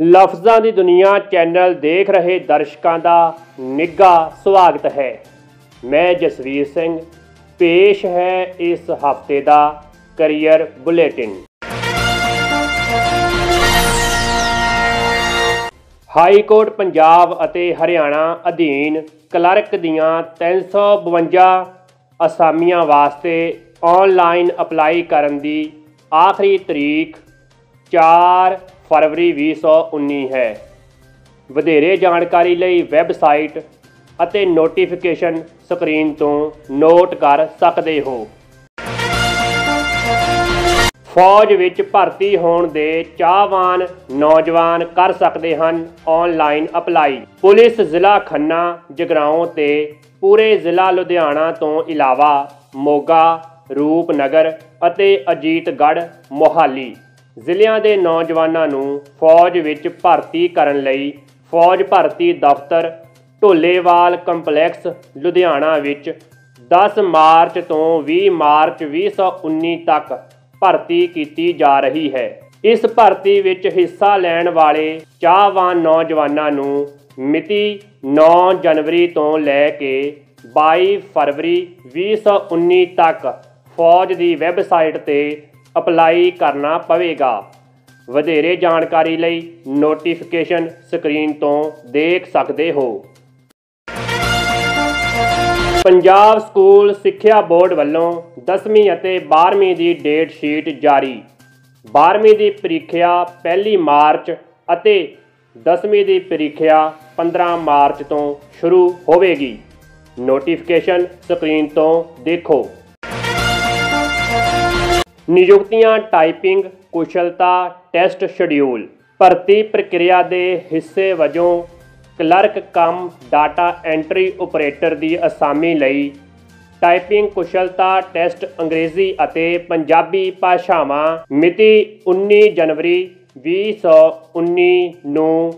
ਲਫ਼ਜ਼ਾਂ ਦੀ ਦੁਨੀਆ ਚੈਨਲ ਦੇਖ ਰਹੇ ਦਰਸ਼ਕਾਂ ਦਾ ਨਿੱਘਾ ਸਵਾਗਤ ਹੈ। ਮੈਂ ਜਸਵੀਰ ਸਿੰਘ, ਪੇਸ਼ ਹੈ ਇਸ ਹਫ਼ਤੇ ਦਾ career bulletin. High court Punjab ਅਤੇ ਹਰਿਆਣਾ ਅਧੀਨ ਕਲਰਕ ਦੀਆਂ 352 ਅਸਾਮੀਆਂ ਵਾਸਤੇ ਆਨਲਾਈਨ ਅਪਲਾਈ ਕਰਨ ਦੀ ਆਖਰੀ ਤਰੀਕ 4 ਫਰਵਰੀ 2019 ਹੈ। ਵਧੇਰੇ ਜਾਣਕਾਰੀ ਲਈ ਵੈਬਸਾਈਟ ਅਤੇ ਨੋਟੀਫਿਕੇਸ਼ਨ ਸਕਰੀਨ ਤੋਂ ਨੋਟ ਕਰ ਸਕਦੇ ਹੋ। ਫੌਜ ਵਿੱਚ ਭਰਤੀ ਹੋਣ ਦੇ ਚਾਹਵਾਨ ਨੌਜਵਾਨ ਕਰ ਸਕਦੇ ਹਨ ਆਨਲਾਈਨ ਅਪਲਾਈ। ਪੁਲਿਸ ਜ਼ਿਲ੍ਹਾ ਖੰਨਾ, ਜਗਰਾਉਂ ਤੇ ਪੂਰੇ ਜ਼ਿਲ੍ਹਾ ਲੁਧਿਆਣਾ ਤੋਂ ਇਲਾਵਾ ਮੋਗਾ, ਰੂਪਨਗਰ ਅਤੇ ਅਜੀਤਗੜ੍ਹ ਮੋਹਾਲੀ। ਜ਼ਿਲ੍ਹਿਆਂ ਦੇ ਨੌਜਵਾਨਾਂ ਨੂੰ ਫੌਜ ਵਿੱਚ ਭਰਤੀ ਕਰਨ ਲਈ ਫੌਜ ਭਰਤੀ ਦਫ਼ਤਰ ਢੋਲੇਵਾਲ ਕੰਪਲੈਕਸ ਲੁਧਿਆਣਾ ਵਿੱਚ 10 ਮਾਰਚ ਤੋਂ 20 ਮਾਰਚ 2019 ਤੱਕ ਭਰਤੀ ਕੀਤੀ ਜਾ ਰਹੀ ਹੈ। ਇਸ ਭਰਤੀ ਵਿੱਚ ਹਿੱਸਾ ਲੈਣ ਵਾਲੇ ਚਾਹਵਾਨ ਨੌਜਵਾਨਾਂ ਨੂੰ ਮਿਤੀ 9 ਜਨਵਰੀ ਤੋਂ ਲੈ ਕੇ 22 ਫਰਵਰੀ 2019 ਤੱਕ ਫੌਜ ਦੀ ਵੈਬਸਾਈਟ ਤੇ ਅਪਲਾਈ ਕਰਨਾ ਪਵੇਗਾ। ਵਧੇਰੇ ਜਾਣਕਾਰੀ ਲਈ ਨੋਟੀਫਿਕੇਸ਼ਨ ਸਕਰੀਨ ਤੋਂ ਦੇਖ ਸਕਦੇ ਹੋ। ਪੰਜਾਬ ਸਕੂਲ ਸਿੱਖਿਆ ਬੋਰਡ ਵੱਲੋਂ 10ਵੀਂ ਅਤੇ 12ਵੀਂ ਦੀ ਡੇਟ ਸ਼ੀਟ ਜਾਰੀ। 12ਵੀਂ ਦੀ ਪ੍ਰੀਖਿਆ 1 ਮਾਰਚ ਅਤੇ 10ਵੀਂ ਦੀ ਪ੍ਰੀਖਿਆ 15 ਮਾਰਚ ਤੋਂ ਸ਼ੁਰੂ ਹੋਵੇਗੀ। ਨੋਟੀਫਿਕੇਸ਼ਨ ਸਕਰੀਨ ਤੋਂ ਦੇਖੋ। ਨਿਯੁਕਤੀਆਂ, ਟਾਈਪਿੰਗ, ਕੁਸ਼ਲਤਾ, ਟੈਸਟ ਸ਼ਡਿਊਲ, ਭਰਤੀ ਪ੍ਰਕਿਰਿਆ ਦੇ ਹਿੱਸੇ ਵਜੋਂ ਕਲਰਕ ਕੰਮ, ਡਾਟਾ ਐਂਟਰੀ ਆਪਰੇਟਰ ਦੀ ਅਸਾਮੀ ਲਈ ਟਾਈਪਿੰਗ, ਕੁਸ਼ਲਤਾ, ਟੈਸਟ ਅੰਗਰੇਜ਼ੀ ਅਤੇ ਪੰਜਾਬੀ ਭਾਸ਼ਾਵਾਂ ਮਿਤੀ 19 ਜਨਵਰੀ 2019 ਨੂੰ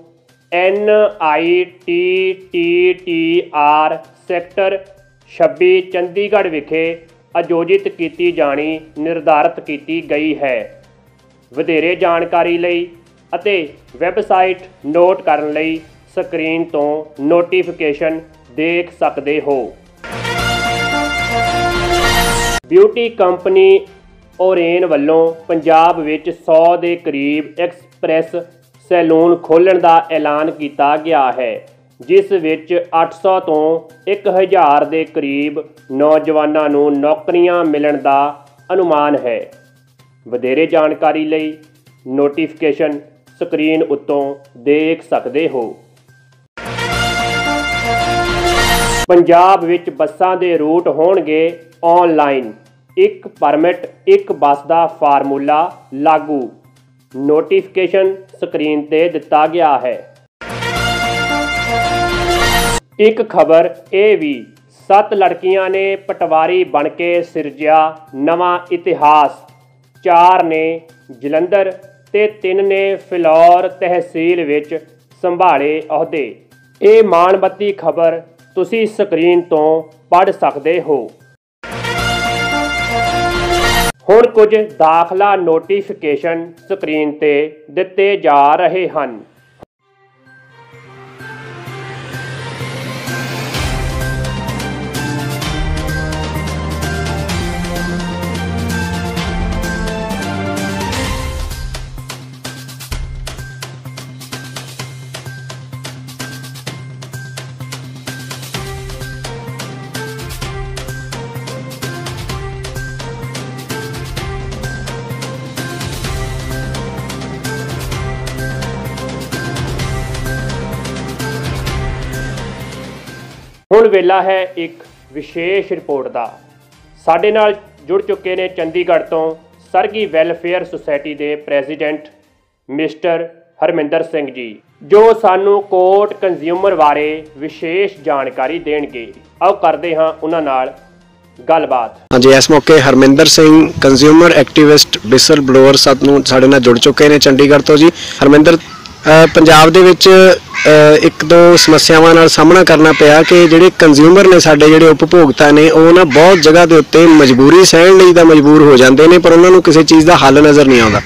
N I T T R sector 26 Chandigarh ਵਿਖੇ ਆਯੋਜਿਤ ਕੀਤੀ ਜਾਣੀ, ਨਿਰਧਾਰਤ ਕੀਤੀ ਗਈ ਹੈ। ਵਧੇਰੇ ਜਾਣਕਾਰੀ ਲਈ ਅਤੇ ਵੈਬਸਾਈਟ ਨੋਟ ਕਰਨ ਲਈ ਸਕਰੀਨ ਤੋਂ ਨੋਟੀਫਿਕੇਸ਼ਨ ਦੇਖ ਸਕਦੇ ਹੋ। ਬਿਊਟੀ ਕੰਪਨੀ ਓਰੇਨ ਵੱਲੋਂ ਪੰਜਾਬ ਵਿੱਚ 100 ਦੇ ਕਰੀਬ ਐਕਸਪ੍ਰੈਸ ਸੈਲੂਨ ਖੋਲ੍ਹਣ ਦਾ ਐਲਾਨ ਕੀਤਾ ਗਿਆ ਹੈ। ਜਿਸ ਵਿੱਚ 800 ਤੋਂ 1000 ਦੇ ਕਰੀਬ ਨੌਜਵਾਨਾਂ ਨੂੰ ਨੌਕਰੀਆਂ ਮਿਲਣ ਦਾ ਅਨੁਮਾਨ ਹੈ। ਵਧੇਰੇ ਜਾਣਕਾਰੀ ਲਈ ਨੋਟੀਫਿਕੇਸ਼ਨ ਸਕਰੀਨ ਉੱਤੋਂ ਦੇਖ ਸਕਦੇ ਹੋ। ਪੰਜਾਬ ਵਿੱਚ ਬੱਸਾਂ ਦੇ ਰੂਟ ਹੋਣਗੇ ਆਨਲਾਈਨ ਇੱਕ ਪਰਮਿਟ, ਇੱਕ ਬੱਸ ਦਾ ਫਾਰਮੂਲਾ ਲਾਗੂ। ਨੋਟੀਫਿਕੇਸ਼ਨ ਸਕਰੀਨ ਤੇ ਦਿੱਤਾ ਗਿਆ ਹੈ। ਇੱਕ ਖਬਰ ਇਹ ਵੀ, ਸੱਤ ਲੜਕੀਆਂ ਨੇ ਪਟਵਾਰੀ ਬਣ ਕੇ ਸਿਰਜਿਆ ਨਵਾਂ ਇਤਿਹਾਸ। ਚਾਰ ਨੇ ਜਲੰਧਰ ਤੇ ਤਿੰਨ ਨੇ ਫਿਲੌਰ ਤਹਿਸੀਲ ਵਿੱਚ ਸੰਭਾਲੇ ਅਹੁਦੇ। ਇਹ ਮਾਣਬੱਤੀ ਖਬਰ ਤੁਸੀਂ ਸਕਰੀਨ ਤੋਂ ਪੜ੍ਹ ਸਕਦੇ ਹੋ। ਹੁਣ ਕੁਝ ਦਾਖਲਾ ਨੋਟੀਫਿਕੇਸ਼ਨ ਸਕਰੀਨ ਤੇ ਦਿੱਤੇ ਜਾ ਰਹੇ ਹਨ। ਹੁਣ ਵੇਲਾ ਹੈ ਇੱਕ ਵਿਸ਼ੇਸ਼ ਰਿਪੋਰਟ ਦਾ। ਸਾਡੇ ਨਾਲ ਜੁੜ ਚੁੱਕੇ ਨੇ ਚੰਡੀਗੜ੍ਹ ਤੋਂ ਸਰਗੀ ਵੈਲਫੇਅਰ ਸੁਸਾਇਟੀ ਦੇ ਪ੍ਰੈਜ਼ੀਡੈਂਟ ਮਿਸਟਰ ਹਰਮਿੰਦਰ ਸਿੰਘ ਜੀ, ਜੋ ਸਾਨੂੰ ਕੋਰਟ ਕੰਜ਼ਿਊਮਰ ਬਾਰੇ ਵਿਸ਼ੇਸ਼ ਜਾਣਕਾਰੀ ਦੇਣਗੇ। ਆਓ ਕਰਦੇ ਹਾਂ ਉਹਨਾਂ ਨਾਲ ਗੱਲਬਾਤ। ਹਾਂਜੀ, ਇਸ ਮੌਕੇ ਹਰਮਿੰਦਰ ਸਿੰਘ, ਕੰਜ਼ਿਊਮਰ ਐਕਟਿਵਿਸਟ ਬਿਸਲ ਬਲੋਅਰ ਸਾਥ ਨੂੰ ਸਾਡੇ ਨਾਲ ਜੁੜ ਚੁੱਕੇ ਨੇ ਚੰਡੀਗੜ੍ਹ ਤੋਂ ਜੀ। ਹਰਮਿੰਦਰ ਪੰਜਾਬ ਦੇ ਵਿੱਚ ਇੱਕ ਦੋ ਸਮੱਸਿਆਵਾਂ ਨਾਲ ਸਾਹਮਣਾ ਕਰਨਾ ਪਿਆ ਕਿ ਜਿਹੜੇ ਕੰਜ਼ਿਊਮਰ ਨੇ ਸਾਡੇ ਜਿਹੜੇ ਉਪਭੋਗਤਾ ਨੇ, ਉਹ ਨਾ ਬਹੁਤ ਜਗ੍ਹਾ ਦੇ ਉੱਤੇ ਮਜਬੂਰੀ ਸਹਿਣ ਲਈ ਤਾਂ ਮਜਬੂਰ ਹੋ ਜਾਂਦੇ ਨੇ, ਪਰ ਉਹਨਾਂ ਨੂੰ ਕਿਸੇ ਚੀਜ਼ ਦਾ ਹੱਲ ਨਜ਼ਰ ਨਹੀਂ ਆਉਂਦਾ।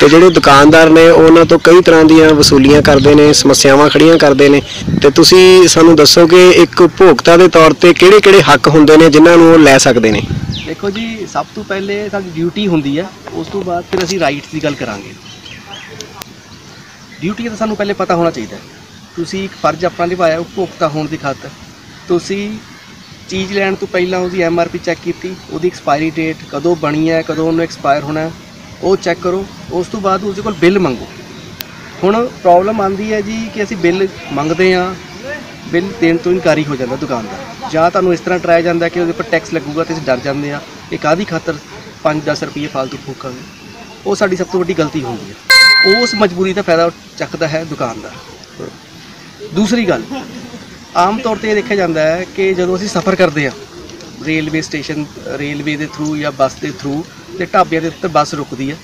ਤੇ ਜਿਹੜੇ ਦੁਕਾਨਦਾਰ ਨੇ, ਉਹਨਾਂ ਤੋਂ ਕਈ ਤਰ੍ਹਾਂ ਦੀਆਂ ਵਸੂਲੀਆਂ ਕਰਦੇ ਨੇ, ਸਮੱਸਿਆਵਾਂ ਖੜੀਆਂ ਕਰਦੇ ਨੇ। ਤੇ ਤੁਸੀਂ ਸਾਨੂੰ ਦੱਸੋ ਕਿ ਇੱਕ ਉਪਭੋਗਤਾ ਦੇ ਤੌਰ ਤੇ ਕਿਹੜੇ-ਕਿਹੜੇ ਹੱਕ ਹੁੰਦੇ ਨੇ, ਜਿਨ੍ਹਾਂ ਨੂੰ ਉਹ ਲੈ ਸਕਦੇ ਨੇ? ਦੇਖੋ ਜੀ, ਸਭ ਤੋਂ ਪਹਿਲੇ ਸਾਡੀ ਡਿਊਟੀ ਹੁੰਦੀ ਹੈ, ਉਸ ਤੋਂ ਬਾਅਦ ਫਿਰ ਅਸੀਂ ਰਾਈਟਸ ਦੀ ਗੱਲ ਕਰਾਂਗੇ। ਡਿਊਟੀ ਤਾਂ ਸਾਨੂੰ ਪਹਿਲੇ ਪਤਾ ਹੋਣਾ ਚਾਹੀਦਾ ਹੈ। ਤੁਸੀਂ ਇੱਕ ਫਰਜ਼ ਆਪਣਾ ਨਿਭਾਇਆ ਉਪਭੋਗਤਾ ਹੋਣ ਦੀ ਖਾਤਰ। ਤੁਸੀਂ ਚੀਜ਼ ਲੈਣ ਤੋਂ ਪਹਿਲਾਂ ਉਹਦੀ ਐਮ ਆਰ ਪੀ ਚੈੱਕ ਕੀਤੀ ਉਹਦੀ ਐਕਸਪਾਇਰੀ ਡੇਟ ਕਦੋਂ ਬਣੀ ਹੈ ਕਦੋਂ ਉਹਨੂੰ ਐਕਸਪਾਇਰ ਹੋਣਾ ਹੈ, ਉਹ ਚੈੱਕ ਕਰੋ। ਉਸ ਤੋਂ ਬਾਅਦ ਉਹਦੇ ਕੋਲ ਬਿੱਲ ਮੰਗੋ। ਹੁਣ ਪ੍ਰੋਬਲਮ ਆਂਦੀ ਹੈ ਜੀ ਕਿ ਅਸੀਂ ਬਿੱਲ ਮੰਗਦੇ ਹਾਂ ਬਿੱਲ ਦੇਣ ਤੋਂ ਇਨਕਾਰੀ ਹੋ ਜਾਂਦਾ ਦੁਕਾਨਦਾਰ। ਜਾਂ ਤੁਹਾਨੂੰ ਇਸ ਤਰ੍ਹਾਂ ਡਰਾਇਆ ਜਾਂਦਾ ਕਿ ਉਹਦੇ ਉੱਪਰ ਟੈਕਸ ਲੱਗੂਗਾ ਤੇ ਅਸੀਂ ਡਰ ਜਾਂਦੇ ਆ ਇਹ ਕਾਦੀ ਖਾਤਰ 5-10 ਰੁਪਏ ਫਾਲਤੂ ਫੂਕਾਂਗੇ ਉਹ ਸਾਡੀ ਸਭ ਤੋਂ ਵੱਡੀ ਗਲਤੀ ਹੁੰਦੀ ਹੈ। ਉਸ ਮਜਬੂਰੀ ਦਾ ਫਾਇਦਾ ਚੱਕਦਾ ਹੈ ਦੁਕਾਨਦਾਰ ਦੂਸਰੀ ਗੱਲ, ਆਮ ਤੌਰ ਤੇ ਇਹ ਦੇਖਿਆ ਜਾਂਦਾ ਹੈ ਕਿ ਜਦੋਂ ਅਸੀਂ ਸਫ਼ਰ ਕਰਦੇ ਹਾਂ, ਰੇਲਵੇ ਸਟੇਸ਼ਨ, ਰੇਲਵੇ ਦੇ ਥਰੂ ਜਾਂ ਬੱਸ ਦੇ ਥਰੂ ਤੇ ਢਾਬਿਆਂ ਦੇ ਉੱਤੇ ਬੱਸ ਰੁਕਦੀ ਹੈ।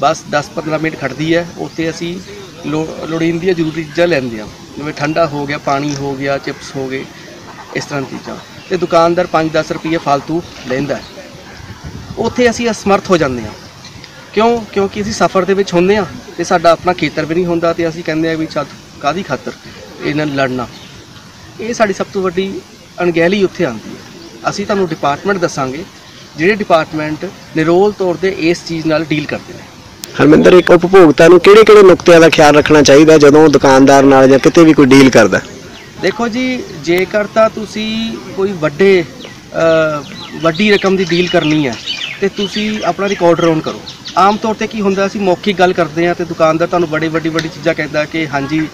ਬੱਸ 10-15 ਮਿੰਟ ਖੜਦੀ ਹੈ, ਉੱਥੇ ਅਸੀਂ ਲੋ- ਲੋੜੀਂਦੀਆਂ ਜ਼ਰੂਰੀ ਚੀਜ਼ਾਂ ਲੈਂਦੇ ਹਾਂ। ਜਿਵੇਂ ਠੰਡਾ ਹੋ ਗਿਆ, ਪਾਣੀ ਹੋ ਗਿਆ, ਚਿਪਸ ਹੋ ਗਏ, ਇਸ ਤਰ੍ਹਾਂ ਦੀ ਚੀਜ਼ਾਂ। ਤੇ ਦੁਕਾਨਦਾਰ 5-10 ਰੁਪਏ ਫालतू ਲੈਂਦਾ ਹੈ। ਉੱਥੇ ਅਸੀਂ ਅਸਮਰਥ ਹੋ ਜਾਂਦੇ ਹਾਂ। ਕਿਉਂ? ਕਿਉਂਕਿ ਅਸੀਂ ਸਫ਼ਰ ਦੇ ਵਿੱਚ ਹੁੰਦੇ ਹਾਂ ਤੇ ਸਾਡਾ ਆਪਣਾ ਖੇਤਰ ਵੀ ਨਹੀਂ ਹੁੰਦਾ ਤੇ ਅਸੀਂ ਕਹਿੰਦੇ ਆ ਵੀ ਚੱਲ ਕਾਦੀ ਖਾਤਰ ਇਹਨਾਂ ਨਾਲ ਲੜਨਾ। ਇਹ ਸਾਡੀ ਸਭ ਤੋਂ ਵੱਡੀ ਅਣਗਹਿਲੀ ਉੱਥੇ ਆਉਂਦੀ ਹੈ। ਅਸੀਂ ਤੁਹਾਨੂੰ ਡਿਪਾਰਟਮੈਂਟ ਦੱਸਾਂਗੇ ਜਿਹੜੇ ਡਿਪਾਰਟਮੈਂਟ ਨਿਰੋਲ ਤੌਰ ਤੇ ਇਸ ਚੀਜ਼ ਨਾਲ ਡੀਲ ਕਰਦੇ ਨੇ। ਹਰਮਿੰਦਰ ਇੱਕ ਉਪਭੋਗਤਾ ਨੂੰ ਕਿਹੜੇ-ਕਿਹੜੇ ਨੁਕਤਿਆਂ ਦਾ ਖਿਆਲ ਰੱਖਣਾ ਚਾਹੀਦਾ ਜਦੋਂ ਦੁਕਾਨਦਾਰ ਨਾਲ ਜਾਂ ਕਿਤੇ ਵੀ ਕੋਈ ਡੀਲ ਕਰਦਾ? ਦੇਖੋ ਜੀ ਜੇਕਰ ਤਾਂ ਤੁਸੀਂ ਕੋਈ ਵੱਡੇ ਵੱਡੀ ਰਕਮ ਦੀ ਡੀਲ ਕਰਨੀ ਹੈ ਤੇ ਤੁਸੀਂ ਆਪਣਾ ਰਿਕਾਰਡਰ ਔਨ ਕਰੋ। ਆਮ ਤੌਰ ਤੇ ਕੀ ਹੁੰਦਾ, ਅਸੀਂ ਮੌਖਿਕ ਗੱਲ ਕਰਦੇ ਹਾਂ ਤੇ ਦੁਕਾਨਦਾਰ ਤੁਹਾਨੂੰ ਬੜੇ ਵੱਡੀ ਵੱਡੀ ਚੀਜ਼ਾਂ ਕਹਿੰਦਾ ਕਿ ਹਾਂਜੀ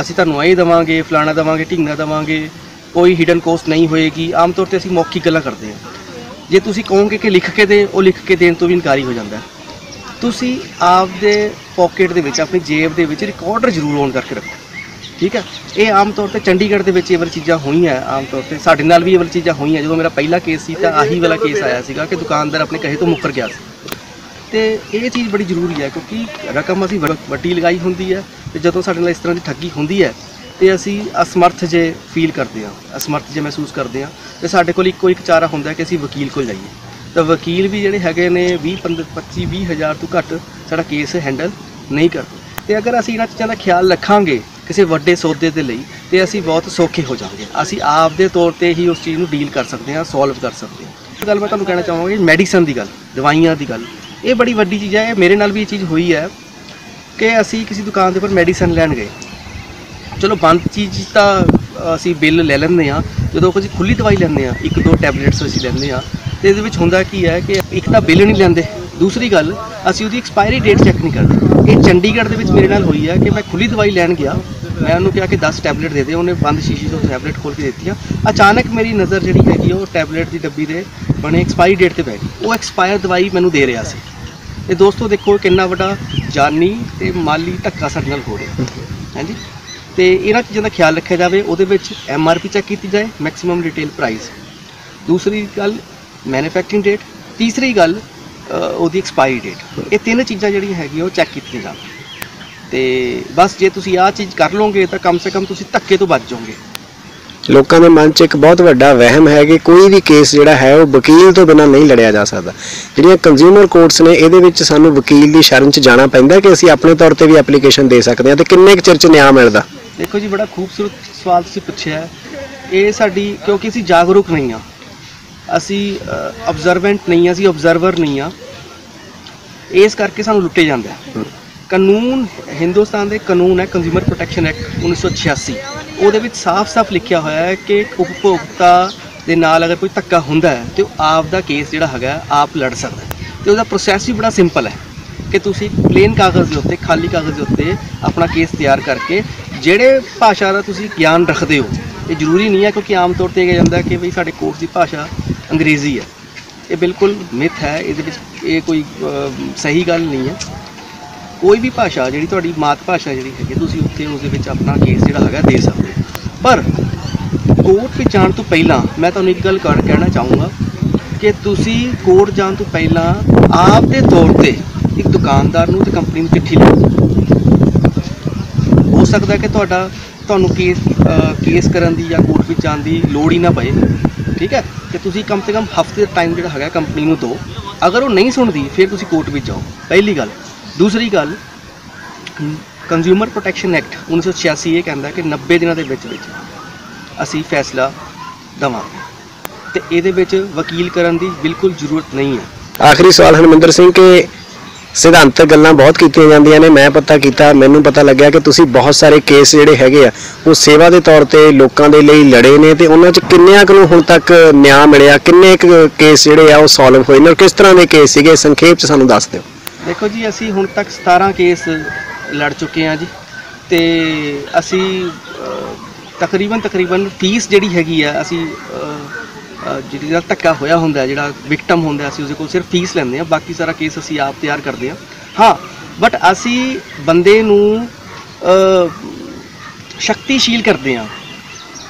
ਅਸੀਂ ਤੁਹਾਨੂੰ ਇਹ ਦੇਵਾਂਗੇ, ਫਲਾਣਾ ਦੇਵਾਂਗੇ, ਢਿੰਗਣਾ ਦੇਵਾਂਗੇ, ਕੋਈ ਹਿਡਨ ਕੋਸਟ ਨਹੀਂ ਹੋਏਗੀ। ਆਮ ਤੌਰ ਤੇ ਅਸੀਂ ਮੌਖਿਕ ਗੱਲਾਂ ਕਰਦੇ ਹਾਂ। ਜੇ ਤੁਸੀਂ ਕਹੋਗੇ ਕਿ ਲਿਖ ਕੇ ਦੇ, ਉਹ ਲਿਖ ਕੇ ਦੇਣ ਤੋਂ ਵੀ ਇਨਕਾਰੀ ਹੋ ਜਾਂਦਾ ਤੁਸੀਂ ਆਪ ਦੇ ਪਾਕਟ ਦੇ ਵਿੱਚ, ਆਪਣੀ ਜੇਬ ਦੇ ਵਿੱਚ ਰਿਕਾਰਡਰ ਜ਼ਰੂਰ ਔਨ ਕਰਕੇ ਰੱਖੋ। ਠੀਕ ਹੈ? ਇਹ ਆਮ ਤੌਰ ਤੇ ਚੰਡੀਗੜ੍ਹ ਦੇ ਵਿੱਚ ਇਹ ਵਾਲੀ ਚੀਜ਼ਾਂ ਹੋਈਆਂ ਆਮ ਤੌਰ ਤੇ ਸਾਡੇ ਨਾਲ ਵੀ ਇਹ ਵਾਲੀ ਚੀਜ਼ਾਂ ਹੋਈਆਂ ਜਦੋਂ ਮੇਰਾ ਪਹਿਲਾ ਕੇਸ ਸੀ ਤਾਂ ਆਹੀ ਵਾਲਾ ਕੇਸ ਆਇਆ ਸੀਗਾ ਕਿ ਦੁਕਾਨਦਾਰ ਆਪਣੇ ਕਹੇ ਤੋਂ ਮੁੱਕਰ ਗਿਆ ਸੀ। ਤੇ ਇਹ ਚੀਜ਼ ਬੜੀ ਜ਼ਰੂਰੀ ਹੈ ਕਿਉਂਕਿ ਰਕਮ ਅਸੀਂ ਵ- ਵੱਡੀ ਲਗਾਈ ਹੁੰਦੀ ਹੈ ਤੇ ਜਦੋਂ ਸਾਡੇ ਨਾਲ ਇਸ ਤਰ੍ਹਾਂ ਦੀ ਠੱਗੀ ਹੁੰਦੀ ਹੈ, ਤੇ ਅਸੀਂ ਅਸਮਰਥ ਜੇ ਫੀਲ ਕਰਦੇ ਹਾਂ, ਅਸਮਰਥ ਜੇ ਮਹਿਸੂਸ ਕਰਦੇ ਹਾਂ, ਤੇ ਸਾਡੇ ਕੋਲ ਇੱਕੋ ਇੱਕ ਚਾਰਾ ਹੁੰਦਾ ਕਿ ਅਸੀਂ ਵਕੀਲ ਕੋਲ ਜਾਈਏ। ਤਾਂ ਵਕੀਲ ਵੀ ਜਿਹੜੇ ਹੈਗੇ ਨੇ 20 25 20 ਹਜ਼ਾਰ ਤੋਂ ਘੱਟ ਸਾਡਾ ਕੇਸ ਹੈਂਡਲ ਨਹੀਂ ਕਰਦੇ। ਤੇ ਅਗਰ ਅਸੀਂ ਇਹਨਾਂ ਚੀਜ਼ਾਂ ਦਾ ਖਿਆਲ ਰੱਖਾਂਗੇ ਕਿਸੇ ਵੱਡੇ ਸੌਦੇ ਦੇ ਲਈ, ਤੇ ਅਸੀਂ ਬਹੁਤ ਸੌਖੇ ਹੋ ਜਾਵਾਂਗੇ। ਅਸੀਂ ਆਪ ਦੇ ਤੌਰ ਤੇ ਹੀ ਉਸ ਚੀਜ਼ ਨੂੰ ਡੀਲ ਕਰ ਸਕਦੇ ਹਾਂ ਸੋਲਵ ਕਰ ਸਕਦੇ ਹਾਂ। ਇੱਕ ਗੱਲ ਮੈਂ ਤੁਹਾਨੂੰ ਕਹਿਣਾ ਚਾਹਾਂਗਾ ਮੈਡੀਸਨ ਦੀ ਗੱਲ, ਦਵਾਈਆਂ ਦੀ ਗੱਲ। ਇਹ ਬੜੀ ਵੱਡੀ ਚੀਜ਼ ਹੈ, ਇਹ ਮੇਰੇ ਨਾਲ ਵੀ ਇਹ ਚੀਜ਼ ਹੋਈ ਹੈ ਕਿ ਅਸੀਂ ਕਿਸੇ ਦੁਕਾਨ ਦੇ ਉੱਪਰ ਮੈਡੀਸਨ ਲੈਣ ਗਏ। ਚਲੋ ਬੰਦ ਚੀਜ਼ ਤਾਂ ਅਸੀਂ ਬਿੱਲ ਲੈ ਲੈਂਦੇ ਆ ਜਦੋਂ ਅਸੀਂ ਖੁੱਲੀ ਦਵਾਈ ਲੈਂਦੇ ਆ ਇੱਕ ਦੋ ਟੈਬਲੇਟਸ ਅਸੀਂ ਲੈਂਦੇ ਆ ਤੇ ਇਹਦੇ ਵਿੱਚ ਹੁੰਦਾ ਕੀ ਹੈ ਕਿ ਇੱਕ ਤਾਂ ਬਿੱਲ ਨਹੀਂ ਲੈਂਦੇ। ਦੂਸਰੀ ਗੱਲ, ਅਸੀਂ ਉਹਦੀ ਐਕਸਪਾਇਰੀ ਡੇਟ ਚੈੱਕ ਨਹੀਂ ਕਰਦੇ। ਇਹ ਚੰਡੀਗੜ੍ਹ ਦੇ ਵਿੱਚ ਮੇਰੇ ਨਾਲ ਹੋਈ ਹੈ ਕਿ ਮੈਂ ਖੁੱਲੀ ਦਵਾਈ ਲੈਣ ਗਿਆ। ਮੈਂ ਉਹਨੂੰ ਕਿਹਾ ਕਿ 10 ਟੈਬਲੇਟ ਦੇ ਦੇ, ਉਹਨੇ ਬੰਦ ਸ਼ੀਸ਼ੀ ਤੋਂ ਟੈਬਲੇਟ ਖੋਲ ਕੇ ਦਿੱਤੀਆਂ। ਅਚਾਨਕ ਮੇਰੀ ਨਜ਼ਰ ਜਿਹੜੀ ਹੈਗੀ ਉਹ ਟੈਬਲੇਟ ਦੀ ਡੱਬੀ ਦੇ ਬਣੇ ਐਕਸਪਾਇਰੀ ਡੇਟ ਤੇ ਪੈ ਉਹ ਐਕਸਪਾਇਰ ਦਵਾਈ ਮੈਨੂੰ ਦੇ ਰਿਹਾ ਸੀ। ਇਹ ਦੋਸਤੋ, ਦੇਖੋ ਕਿੰਨਾ ਵੱਡਾ ਜਾਨੀ ਤੇ ਮਾਲੀ ਧੱਕਾ ਸਾਡੇ ਨਾਲ ਹੋ ਰਿਹਾ। ਹਾਂਜੀ? ਤੇ ਇਹਨਾਂ ਚੀਜ਼ਾਂ ਦਾ ਖਿਆਲ ਰੱਖਿਆ ਜਾਵੇ, ਉਹਦੇ ਵਿੱਚ ਐਮ ਆਰ ਪੀ ਚੈੱਕ ਕੀਤੀ ਜਾਏ ਮੈਕਸਿਮਮ ਰਿਟੇਲ ਪ੍ਰਾਈਸ ਦੂਸਰੀ ਗੱਲ ਮੈਨੂਫੈਕਚਰਿੰਗ ਡੇਟ ਤੀਸਰੀ ਗੱਲ ਉਹਦੀ ਐਕਸਪਾਇਰੀ ਡੇਟ ਇਹ ਤਿੰਨ ਚੀਜ਼ਾਂ ਜਿਹੜੀਆਂ ਹੈਗੀਆਂ, ਉਹ ਚੈੱਕ ਕੀਤੀਆਂ ਜਾਣ। ਤੇ ਬਸ ਜੇ ਤੁਸੀਂ ਆਹ ਚੀਜ਼ ਕਰ ਲਓਗੇ, ਤਾਂ ਕਮ ਸੇ ਕਮ ਤੁਸੀਂ ਧੱਕੇ ਤੋਂ ਬਚ ਜਾਓਗੇ। ਲੋਕਾਂ ਦੇ ਮਨ 'ਚ ਇੱਕ ਬਹੁਤ ਵੱਡਾ ਵਹਿਮ ਹੈ ਕਿ ਕੋਈ ਵੀ ਕੇਸ ਜਿਹੜਾ ਹੈ ਉਹ ਵਕੀਲ ਤੋਂ ਬਿਨਾਂ ਨਹੀਂ ਲੜਿਆ ਜਾ ਸਕਦਾ। ਜਿਹੜੀਆਂ ਕੰਜ਼ਿਊਮਰ ਕੋਰਟਸ ਨੇ ਇਹਦੇ ਵਿੱਚ ਸਾਨੂੰ ਵਕੀਲ ਦੀ ਸ਼ਰਨ 'ਚ ਜਾਣਾ ਪੈਂਦਾ ਕਿ ਅਸੀਂ ਆਪਣੇ ਤੌਰ ਤੇ ਵੀ ਐਪਲੀਕੇਸ਼ਨ ਦੇ ਸਕਦੇ ਹਾਂ ਤੇ ਕਿੰਨੇ ਕੁ ਚਿਰ 'ਚ ਨਿਆਂ ਮਿਲਦਾ? ਦੇਖੋ ਜੀ ਬੜਾ ਖੂਬਸੂਰਤ ਸਵਾਲ ਤੁਸੀਂ ਪੁੱਛਿਆ ਇਹ ਸਾਡੀ ਕਿਉਂਕਿ ਅਸੀਂ ਜਾਗਰੂਕ ਨਹੀਂ ਆ ਅਸੀਂ ਅਬਜ਼ਰਵੈਂਟ ਨਹੀਂ ਆ ਅਸੀਂ ਆਬਜ਼ਰਵਰ ਨਹੀਂ ਆ ਇਸ ਕਰਕੇ ਸਾਨੂੰ ਲੁੱਟੇ ਜਾਂਦਾ ਕਾਨੂੰਨ ਹਿੰਦੁਸਤਾਨ ਦੇ ਕਾਨੂੰਨ ਹੈ ਕੰਜ਼ਿਊਮਰ ਪ੍ਰੋਟੈਕਸ਼ਨ ਐਕਟ 1986 ਉਹਦੇ ਵਿੱਚ ਸਾਫ਼-ਸਾਫ਼ ਲਿਖਿਆ ਹੋਇਆ ਹੈ ਕਿ ਉਪਭੋਗਤਾ ਦੇ ਨਾਲ ਅਗਰ ਕੋਈ ਧੱਕਾ ਹੁੰਦਾ ਹੈ, ਤੇ ਉਹ ਆਪ ਦਾ ਕੇਸ ਜਿਹੜਾ ਹੈਗਾ ਆਪ ਲੜ ਸਕਦਾ ਹੈ। ਤੇ ਉਹਦਾ ਪ੍ਰੋਸੈਸ ਵੀ ਬੜਾ ਸਿੰਪਲ ਹੈ ਕਿ ਤੁਸੀਂ ਪਲੇਨ ਕਾਗਜ਼ ਦੇ ਉੱਤੇ, ਖਾਲੀ ਕਾਗਜ਼ ਦੇ ਉੱਤੇ ਆਪਣਾ ਕੇਸ ਤਿਆਰ ਕਰਕੇ ਜਿਹੜੇ ਭਾਸ਼ਾ ਦਾ ਤੁਸੀਂ ਗਿਆਨ ਰੱਖਦੇ ਹੋ, ਇਹ ਜ਼ਰੂਰੀ ਨਹੀਂ ਹੈ ਕਿਉਂਕਿ ਆਮ ਤੌਰ ਤੇ ਇਹ ਕਿਹਾ ਜਾਂਦਾ ਕਿ ਵੀ ਸਾਡੇ ਕੋਰਸ ਦੀ ਭਾਸ਼ਾ ਅੰਗਰੇਜ਼ੀ ਹੈ। ਇਹ ਬਿਲਕੁਲ ਮਿਥ ਹੈ, ਇਹਦੇ ਵਿੱਚ ਇਹ ਕੋਈ ਸਹੀ ਗੱਲ ਨਹੀਂ ਹੈ। ਕੋਈ ਵੀ ਭਾਸ਼ਾ ਜਿਹੜੀ ਤੁਹਾਡੀ ਮਾਤ ਭਾਸ਼ਾ ਜਿਹੜੀ ਹੈਗੀ ਤੁਸੀਂ ਉੱਥੇ ਉਸ ਦੇ ਵਿੱਚ ਆਪਣਾ ਕੇਸ ਜਿਹੜਾ ਹੈਗਾ ਦੇ ਸਕਦੇ ਹੋ। ਪਰ ਕੋਰਟ ਵਿੱਚ ਜਾਣ ਤੋਂ ਪਹਿਲਾਂ ਮੈਂ ਤੁਹਾਨੂੰ ਇੱਕ ਗੱਲ ਕਰ ਕਹਿਣਾ ਚਾਹੂੰਗਾ ਕਿ ਤੁਸੀਂ ਕੋਰਟ ਜਾਣ ਤੋਂ ਪਹਿਲਾਂ ਆਪ ਦੇ ਤੌਰ ਤੇ ਇੱਕ ਦੁਕਾਨਦਾਰ ਨੂੰ ਤੇ ਕੰਪਨੀ ਨੂੰ ਚਿੱਠੀ ਲਿਖੋ ਸਕਦਾ ਕਿ ਤੁਹਾਡਾ, ਤੁਹਾਨੂੰ ਕੇਸ ਕੇਸ ਕਰਨ ਦੀ ਜਾਂ ਕੋਰਟ ਵਿੱਚ ਜਾਣ ਦੀ ਲੋੜ ਹੀ ਨਾ ਪਏ। ਠੀਕ ਹੈ? ਤੇ ਤੁਸੀਂ ਕਮ ਸੇ ਕਮ ਹਫ਼ਤੇ ਦਾ ਟਾਈਮ ਜਿਹੜਾ ਹੈਗਾ ਕੰਪਨੀ ਨੂੰ ਦਿਓ। ਅਗਰ ਉਹ ਨਹੀਂ ਸੁਣਦੀ, ਫਿਰ ਤੁਸੀਂ ਕੋਰਟ ਵਿੱਚ ਜਾਓ। ਪਹਿਲੀ ਗੱਲ। ਦੂਸਰੀ ਗੱਲ ਕੰਜ਼ਿਊਮਰ ਪ੍ਰੋਟੈਕਸ਼ਨ ਐਕਟ 1986 ਇਹ ਕਹਿੰਦਾ ਕਿ 90 ਦਿਨਾਂ ਦੇ ਵਿੱਚ ਵਿੱਚ ਅਸੀਂ ਫੈਸਲਾ ਦਵਾਂਗੇ। ਤੇ ਇਹਦੇ ਵਿੱਚ ਵਕੀਲ ਕਰਨ ਦੀ ਬਿਲਕੁਲ ਜ਼ਰੂਰਤ ਨਹੀਂ ਹੈ। ਆਖਰੀ ਸਵਾਲ ਹਰਮਿੰਦਰ ਸਿੰਘ ਕਿ ਸਿਧਾਂਤਕ ਗੱਲਾਂ ਬਹੁਤ ਕੀਤੀਆਂ ਜਾਂਦੀਆਂ ਨੇ, ਮੈਂ ਪਤਾ ਕੀਤਾ, ਮੈਨੂੰ ਪਤਾ ਲੱਗਿਆ ਕਿ ਤੁਸੀਂ ਬਹੁਤ ਸਾਰੇ ਕੇਸ ਜਿਹੜੇ ਹੈਗੇ ਆ, ਉਹ ਸੇਵਾ ਦੇ ਤੌਰ ਤੇ ਲੋਕਾਂ ਦੇ ਲਈ ਲੜੇ ਨੇ ਤੇ ਉਹਨਾਂ 'ਚ ਕਿੰਨਿਆਂ ਕੁ ਨੂੰ ਹੁਣ ਤੱਕ ਨਿਆਂ ਮਿਲਿਆ, ਕਿੰਨੇ ਕੁ ਕੇਸ ਜਿਹੜੇ ਆ ਉਹ ਸੋਲਵ ਹੋਏ ਨੇ ਔਰ ਕਿਸ ਤਰ੍ਹਾਂ ਦੇ ਕੇਸ ਸੀਗੇ, ਸੰਖੇਪ 'ਚ ਸਾਨੂੰ ਦੱਸ ਦਿਓ। ਦੇਖੋ ਜੀ ਅਸੀਂ ਹੁਣ ਤੱਕ 17 ਕੇਸ ਲੜ ਚੁੱਕੇ ਹਾਂ ਜੀ ਤੇ ਅਸੀਂ ਤਕਰੀਬਨ ਤਕਰੀਬਨ ਫੀਸ ਜਿਹੜੀ ਹੈਗੀ ਆ ਅਸੀਂ ਜਿਹੜੀ ਦਾ ਧੱਕਾ ਹੋਇਆ ਹੁੰਦਾ ਜਿਹੜਾ ਵਿਕਟਮ ਹੁੰਦਾ ਅਸੀਂ ਉਹਦੇ ਕੋਲ ਸਿਰਫ ਫੀਸ ਲੈਂਦੇ ਹਾਂ ਬਾਕੀ ਸਾਰਾ ਕੇਸ ਅਸੀਂ ਆਪ ਤਿਆਰ ਕਰਦੇ ਹਾਂ। ਹਾਂ ਬਟ ਅਸੀਂ ਬੰਦੇ ਨੂੰ ਸ਼ਕਤੀਸ਼ੀਲ ਕਰਦੇ ਹਾਂ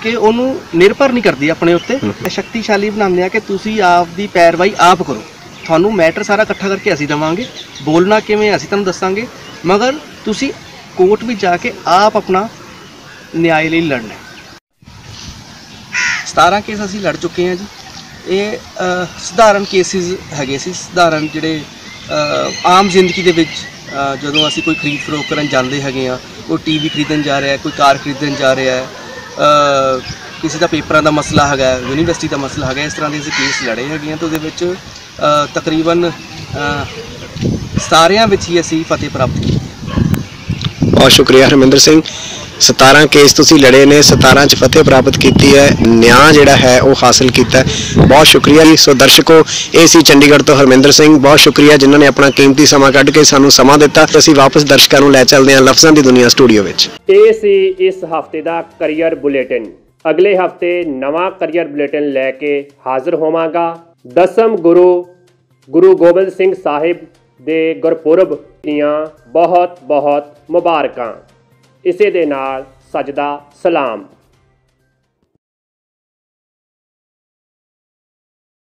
ਕਿ ਉਹਨੂੰ ਨਿਰਭਰ ਨਹੀਂ ਕਰਦੀ ਆਪਣੇ ਉੱਤੇ। ਸ਼ਕਤੀਸ਼ਾਲੀ ਬਣਾਉਂਦੇ ਆ ਕਿ ਤੁਸੀਂ ਆਪ ਦੀ ਪੈਰਵਾਈ ਆਪ ਕਰੋ। ਤੁਹਾਨੂੰ ਮੈਟਰ ਸਾਰਾ ਇਕੱਠਾ ਕਰਕੇ ਅਸੀਂ ਦਵਾਂਗੇ। ਬੋਲਣਾ ਕਿਵੇਂ ਅਸੀਂ ਤੁਹਾਨੂੰ ਦੱਸਾਂਗੇ। ਮਗਰ ਤੁਸੀਂ ਕੋਰਟ ਵਿੱਚ ਜਾ ਕੇ ਆਪ ਆਪਣਾ ਨਿਆਂ ਲਈ ਲੜਨਾ ਹੈ। 17 ਕੇਸ ਅਸੀਂ ਲੜ ਚੁੱਕੇ ਹਾਂ ਜੀ। ਇਹ ਸਧਾਰਨ ਕੇਸਿਸ ਹੈਗੇ ਸੀ। ਸਧਾਰਨ ਜਿਹੜੇ ਆਮ ਜ਼ਿੰਦਗੀ ਦੇ ਵਿੱਚ ਜਦੋਂ ਅਸੀਂ ਕੋਈ ਖਰੀਦ ਫਰੋਖ ਕਰਨ ਜਾਂਦੇ ਹੈਗੇ ਆ ਕੋਈ ਟੀਵੀ ਖਰੀਦਣ ਜਾ ਰਿਹਾ ਕੋਈ ਕਾਰ ਖਰੀਦਣ ਜਾ ਰਿਹਾ ਕਿਸੇ ਦਾ ਪੇਪਰਾਂ ਦਾ ਮਸਲਾ ਹੈਗਾ ਯੂਨੀਵਰਸਿਟੀ ਦਾ ਮਸਲਾ ਹੈਗਾ ਇਸ ਤਰ੍ਹਾਂ ਦੇ ਅਸੀਂ ਕੇਸ ਲੜੇ ਹੈਗੇ ਆ ਤਾਂ ਉਹਦੇ ਵਿੱਚ ਤਕਰੀਬਨ ਸਾਰਿਆਂ ਵਿੱਚ ਹੀ ਅਸੀਂ ਫਤਿਹ ਪ੍ਰਾਪਤ ਕੀਤੀ। ਬਹੁਤ ਸ਼ੁਕਰੀਆ ਹਰਮਿੰਦਰ ਸਿੰਘ। 17 ਕੇਸ ਤੁਸੀਂ ਲੜੇ ਨੇ 17 ਚ ਫਤਿਹ ਪ੍ਰਾਪਤ ਕੀਤੀ ਹੈ ਨਿਆਂ ਜਿਹੜਾ ਹੈ ਉਹ ਹਾਸਲ ਕੀਤਾ ਹੈ। ਬਹੁਤ ਸ਼ੁਕਰੀਆ ਜੀ। ਸੋ ਦਰਸ਼ਕੋ ਇਹ ਸੀ ਚੰਡੀਗੜ੍ਹ ਤੋਂ ਹਰਮਿੰਦਰ ਸਿੰਘ। ਬਹੁਤ ਸ਼ੁਕਰੀਆ ਜਿਨ੍ਹਾਂ ਨੇ ਆਪਣਾ ਕੀਮਤੀ ਸਮਾਂ ਕੱਢ ਕੇ ਸਾਨੂੰ ਸਮਾਂ ਦਿੱਤਾ। ਅਸੀਂ ਵਾਪਸ ਦਰਸ਼ਕਾਂ ਨੂੰ ਲੈ ਚੱਲਦੇ ਹਾਂ ਲਫ਼ਜ਼ਾਂ ਦੀ ਦੁਨੀਆ ਸਟੂਡੀਓ ਵਿੱਚ। ਇਹ ਸੀ ਇਸ ਹਫ਼ਤੇ ਦਾ ਕਰੀਅਰ ਬੁਲੇਟਿਨ ਅਗਲੇ ਹਫ਼ਤੇ ਨਵਾਂ ਕਰੀਅਰ ਬੁਲੇਟਿਨ ਲੈ ਕੇ ਹਾਜ਼ਰ ਹੋਵਾਂਗਾ। ਦਸਮ ਗੁਰੂ ਗੁਰੂ ਗੋਬਿੰਦ ਸਿੰਘ ਸਾਹਿਬ ਦੇ ਗੁਰਪੁਰਬ ਦੀਆਂ ਬਹੁਤ ਬਹੁਤ ਮੁਬਾਰਕਾਂ। ਇਸੇ ਦੇ ਨਾਲ ਸਜਦਾ ਸਲਾਮ।